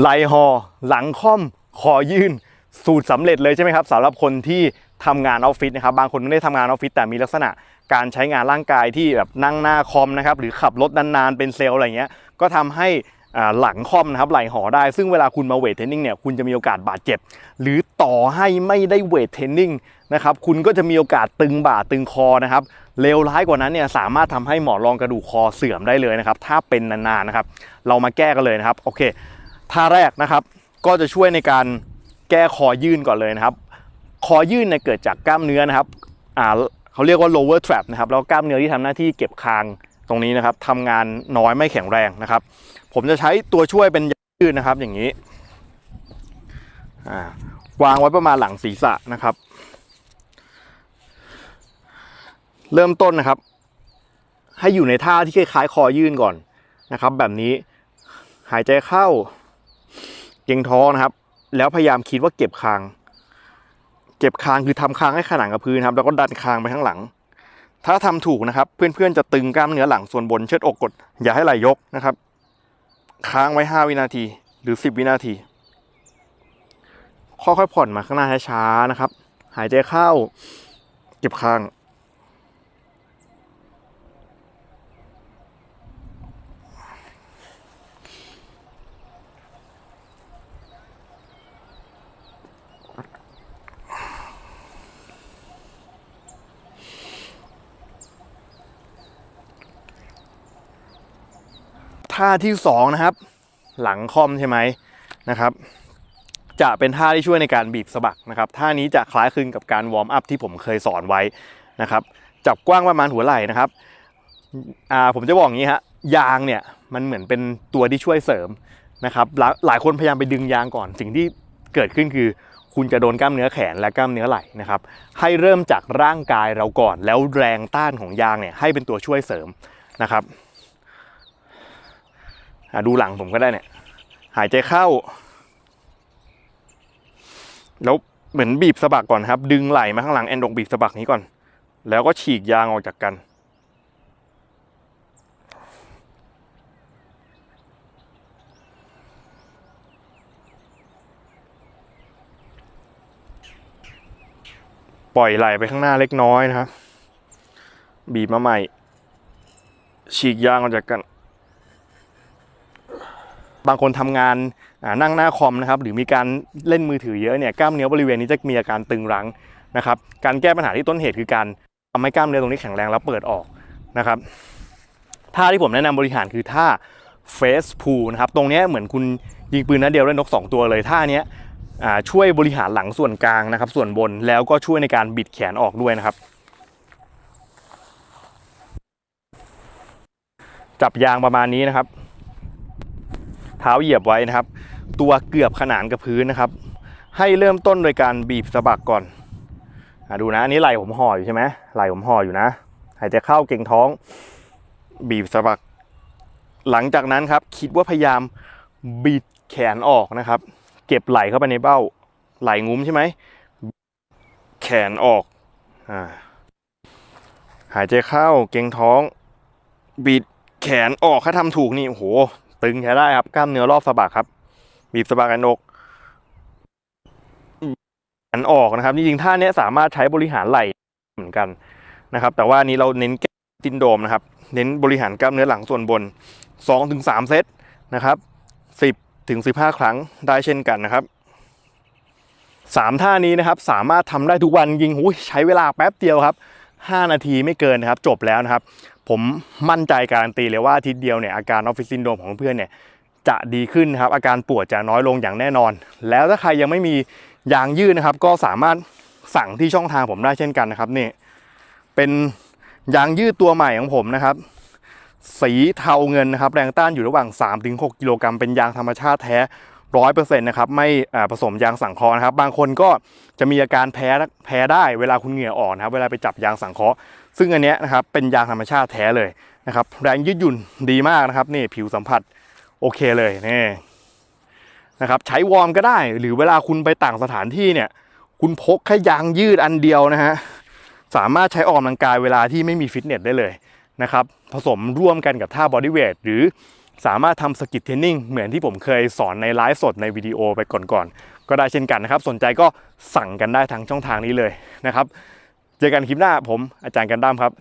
ไหลหอหลังค่อมคอยื่น สูตรสำเร็จเลยใช่ไหมครับสำหรับคนที่ทำงานออฟฟิศนะครับบางคนไม่ได้ทำงานออฟฟิศแต่มีลักษณะการใช้งานร่างกายที่แบบนั่งหน้าคอมนะครับหรือขับรถนานๆเป็นเซลล์อะไรเงี้ยก็ทำให้อ่าหลังคอมนะครับไหลหอได้ ซึ่งเวลาคุณมาเวทเทรนนิ่งเนี่ยคุณจะมีโอกาสบาดเจ็บ หรือต่อให้ไม่ได้เวทเทรนนิ่งนะครับคุณก็จะมีโอกาสตึงบ่าตึงคอนะครับเลวร้ายกว่านั้นเนี่ยสามารถทำให้หมอนรองกระดูกคอเสื่อมได้เลยนะครับถ้าเป็นนานๆนะครับเรามาแก้กันเลยนะครับโอเค ท่าแรกนะครับ ก็จะช่วยในการแก้คอยื่นก่อนเลยนะครับ คอยื่นเนี่ยเกิดจากกล้ามเนื้อนะครับอ่าเขาเรียกว่า lower trap นะครับแล้วกล้ามเนื้อที่ทำหน้าที่เก็บคางตรงนี้นะครับทำงานน้อยไม่แข็งแรงนะครับ ผมจะใช้ตัวช่วยเป็นยืดนะครับอย่างนี้วางไว้ประมาณหลังศีรษะนะครับ เริ่มต้นนะครับ ให้อยู่ในท่าที่คล้ายๆคอยื่นก่อนนะครับ แบบนี้หายใจเข้า เก่งท้องนะครับ แล้วพยายามคิดว่าเก็บคาง เก็บคางคือทำคางให้ขนานกับพื้นครับ แล้วก็ดันคางไปข้างหลัง ถ้าทำถูกนะครับ เพื่อนๆจะตึงกล้ามเนื้อหลังส่วนบนเชิดอกกด อย่าให้ไหลยกนะครับ ค้างไว้ 5 วินาทีหรือ 10 วินาที ค่อยๆผ่อนมาข้างหน้าช้าๆนะครับ หายใจเข้า เก็บคาง ท่าที่สองนะครับ หลังคอมใช่ไหมนะครับ จะเป็นท่าที่ช่วยในการบีบสะบักนะครับ ท่านี้จะคล้ายคลึงกับการวอร์มอัพที่ผมเคยสอนไว้นะครับ จับกว้างประมาณหัวไหล่นะครับอ่าผมจะบอกอย่างนี้ฮะยางเนี่ยมันเหมือนเป็นตัวที่ช่วยเสริมนะครับหลายหลายคนพยายามไปดึงยางก่อน สิ่งที่เกิดขึ้นคือ คุณจะโดนกล้ามเนื้อแขนและกล้ามเนื้อไหล่นะครับ ให้เริ่มจากร่างกายเราก่อน แล้วแรงต้านของยางเนี่ยให้เป็นตัวช่วยเสริมนะครับ ดูหลังผมก็ได้เนี่ย หายใจเข้า แล้วเหมือนบีบสะบักก่อนครับ ดึงไหล่มาข้างหลังแอนดงบีบสะบักนี้ก่อน แล้วก็ฉีกยางออกจากกันปล่อยไหล่ไปข้างหน้าเล็กน้อยนะครับ บีบมาใหม่ ฉีกยางออกจากกัน บางคนทำงานนั่งหน้าคอมนะครับหรือมีการเล่นมือถือเยอะเนี่ยกล้ามเนื้อบริเวณนี้จะมีอาการตึงรั้งนะครับการแก้ปัญหาที่ต้นเหตุคือการทำให้กล้ามเนื้อตรงนี้แข็งแรงแล้วเปิดออกนะครับท่าที่ผมแนะนำบริหารคือท่าเฟสพูนะครับตรงนี้เหมือนคุณยิงปืนนัดเดียวได้นก 2 ตัวเลยท่านี้ช่วยบริหารหลังส่วนกลางนะครับ ส่วนบนแล้วก็ช่วยในการบิดแขนออกด้วยนะครับ จับยางประมาณนี้นะครับ เท้าเหยียบไว้นะครับ ตัวเกือบขนานกับพื้นนะครับ ให้เริ่มต้นโดยการบีบสะบักก่อนอดูนะอันนี้ไหล่ผมห่ออยู่ใช่ไหมไหล่ผมห่ออยู่นะหายใจเข้าเก่งท้อง บีบสะบัก หลังจากนั้นครับ คิดว่าพยายามบิดแขนออกนะครับ เก็บไหล่เข้าไปในเบ้า ไหล่งุ้มใช่ไหมแขนออกอ่าหายใจเข้าเก่งท้อง บิดแขนออกถ้าทำถูกนี่โอ้โห ตึงใช้ได้ครับกล้ามเนื้อรอบสะบักครับ บีบสะบักกันอกอันออกนะครับจริงๆท่าเนี้ยสามารถใช้บริหารไหล่เหมือนกันนะครับ แต่ว่าอันนี้เราเน้นแก้ซินโดรมนะครับ เน้นบริหารกล้ามเนื้อหลังส่วนบน 2-3 เซตนะครับ 10ถึง15 ครั้งได้เช่นกันนะครับสามท่านี้นะครับสามารถทำได้ทุกวันยิงหูยใช้เวลาแป๊บเดียวครับ 5 นาทีไม่เกินนะครับ จบแล้วนะครับ ผมมั่นใจการันตีเลยว่าอาทิตย์เดียวเนี่ยอาการออฟฟิศซินโดมของเพื่อนเนี่ยจะดีขึ้นครับอาการปวดจะน้อยลงอย่างแน่นอน แล้วถ้าใครยังไม่มียางยืดนะครับ ก็สามารถสั่งที่ช่องทางผมได้เช่นกันนะครับนี่เป็นยางยืดตัวใหม่ของผมนะครับ สีเทาเงินนะครับแรงต้านอยู่ระหว่าง 3-6 กิโลกรัมเป็นยางธรรมชาติแท้ร้อยเปอร์เซ็นต์นะครับไม่ผสมยางสังเคราะห์นะครับ บางคนก็จะมีอาการแพ้แพ้ได้เวลาคุณเหงื่อออกนะครับ เวลาไปจับยางสังเคราะห์ ซึ่งอันนี้นะครับเป็นยางธรรมชาติแท้เลยนะครับแรงยืดหยุ่นดีมากนะครับนี่ผิวสัมผัสโอเคเลยนี่นะครับใช้วอร์มก็ได้หรือเวลาคุณไปต่างสถานที่เนี่ย คุณพกแค่ยางยืดอันเดียวนะฮะสามารถใช้ออกกำลังกายเวลาที่ไม่มีฟิตเนสได้เลยนะครับผสมร่วมกันกับท่าบอดี้เวทหรือสามารถทำสกิทเทนนิ่งเหมือนที่ผมเคยสอนในไลฟ์สดในวิดีโอไปก่อนๆกก็ได้เช่นกันนะครับ สนใจก็สั่งกันได้ทางช่องทางนี้เลยนะครับ เจอกันคลิปหน้าผมอาจารย์กันดั้มครับ